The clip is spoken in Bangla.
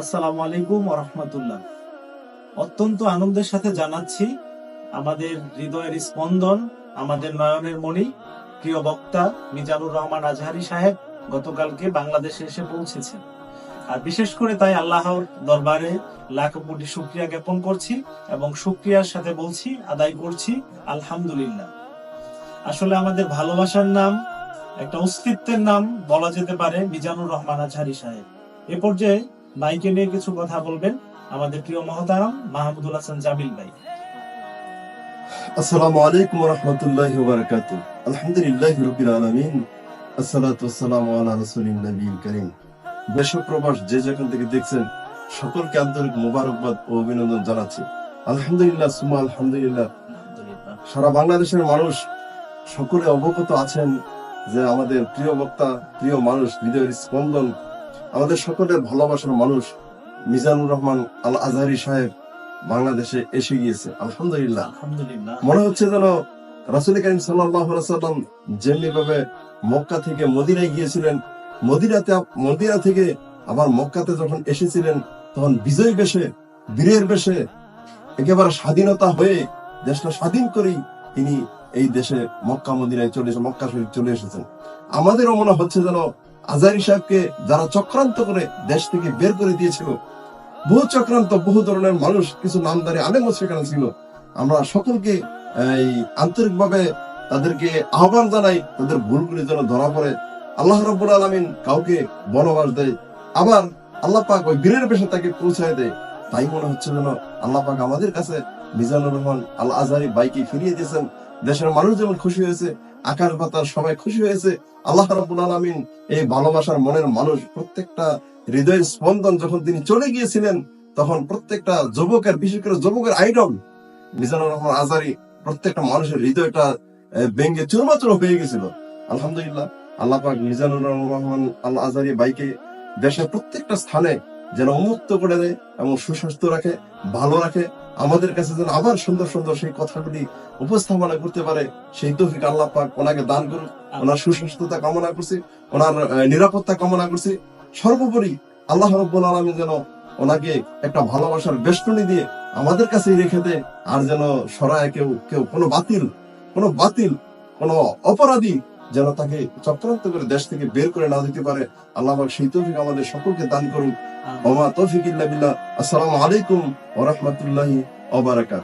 আসসালামু আলাইকুম রহমতুল্লাহ। অত্যন্ত আনন্দের সাথে জানাচ্ছি আমাদের হৃদয়ের স্পন্দন, আমাদের নয়নের মণি, প্রিয় বক্তা মিজানুর রহমান আজহারি সাহেব গতকালকে বাংলাদেশে এসে পৌঁছেছেন। আর বিশেষ করে তাই আল্লাহর দরবারে লাখ কোটি শুক্রিয়া জ্ঞাপন করছি এবং শুক্রিয়ার সাথে বলছি, আদায় করছি, আলহামদুলিল্লাহ। আসলে আমাদের ভালোবাসার নাম, একটা অস্তিত্বের নাম বলা যেতে পারে মিজানুর রহমান আজহারি সাহেব। এ পর্যায়ে ভাইকে নিয়ে কিছু কথা বলবেন আমাদের প্রিয় মহতারাম মাহমুদুল হাসান জামিল ভাই। আসসালামু আলাইকুম রহমতুল্লাহি বারাকাতু আলহামদুলিল্লাহ রবিল আলমিন। আসসালাতু ওয়াসসালামু আলা রাসূলিন নবীল করিম। দেশ প্রবাস যে যেখান থেকে দেখছেন সকলকে আন্তরিক মোবারকবাদ ও অভিনন্দন জানাচ্ছি। আলহামদুলিল্লাহ সুমা আলহামদুলিল্লাহ। সারা বাংলাদেশের মানুষ সকলে অবগত আছেন যে আমাদের প্রিয় বক্তা প্রিয় মানুষ হৃদয়ের স্পন্দন আমাদের সকলের ভালোবাসার মানুষ মিজানুর রহমান আল আজহারি সাহেব বাংলাদেশে এসে গিয়েছে। আলহামদুলিল্লাহ। আলহামদুলিল্লাহ। মনে হচ্ছে যেন রাসুল করিম সাল্লাম যেমনি ভাবে মক্কা থেকে মদিনায় গিয়েছিলেন মদিনাতে মদিনা থেকে আবার মক্কাতে যখন এসেছিলেন তখন বিজয় বেশে বীরের বেশে একেবারে স্বাধীনতা হয়ে দেশটা স্বাধীন করেই তিনি এই দেশে মক্কা মদিনায় চলে এসে মক্কা শরীফ চলে এসেছেন। আমাদেরও মনে হচ্ছে যেন আজারি সাহেবকে যারা চক্রান্ত করে দেশ থেকে বের করে দিয়েছিল, বহু চক্রান্ত, বহু ধরনের মানুষ, কিছু নামদারি আলেমও সেখানে ছিল। আমরা সকলকে, এই, আন্তরিকভাবে তাদেরকে আহ্বান জানাই, তাদের ভুলগুলি যেন ধরা পড়ে। আল্লাহ রব্বুল আলমিন কাউকে বনবাস দেয়। আবার আল্লাহ পাক ওই বীরের বেশে তাকে পৌঁছায় দেয়। তাই মনে হচ্ছে যেন আল্লাহ পাক আমাদের কাছে মিজানুর রহমান আল আজহারি বাইকে ফিরিয়ে দিয়েছেন। দেশের মানুষ যেমন খুশি হয়েছে আকাশ বাতাস সবাই খুশি হয়েছে। আল্লাহ রব্বুল আলমিন এই ভালোবাসার মনের মানুষ প্রত্যেকটা হৃদয়ের স্পন্দন যখন তিনি চলে গিয়েছিলেন তখন প্রত্যেকটা যুবকের বিশেষ করে যুবকের আইডল মিজানুর রহমান আজারি প্রত্যেকটা মানুষের হৃদয়টা আহ, ভেঙে চুরমাচুর হয়ে গেছিল। আলহামদুলিল্লাহ আল্লাহ পাক মিজানুর রহমান আল আজারি বাইকে দেশের প্রত্যেকটা স্থানে যেন উন্মুক্ত করে দেয় এবং সুস্বাস্থ্য রাখে ভালো রাখে। আমাদের কাছে যেন আবার সুন্দর সুন্দর সেই কথাগুলি উপস্থাপনা করতে পারে। সেই তৌফিক আল্লাহ পাক ওনাকে দান করুক, ওনার সুস্বাস্থ্যতা কামনা করছি, ওনার নিরাপত্তা কামনা করছি। সর্বোপরি আল্লাহ রব্বুল আলমী যেন ওনাকে একটা ভালোবাসার বেষ্টনী দিয়ে আমাদের কাছে রেখে দেয়, আর যেন সরায় কেউ কেউ কোনো বাতিল কোনো বাতিল, কোনো অপরাধী যেন তাকে চক্রান্ত করে দেশ থেকে বের করে না দিতে পারে। আল্লাহ সেই তৌফিক আমাদের সকলকে দান করুন। ওমা তৌফিক ইল্লা বিল্লাহ। আসসালামু আলাইকুম ওয়া রাহমাতুল্লাহি ওয়া বারাকাতুহু।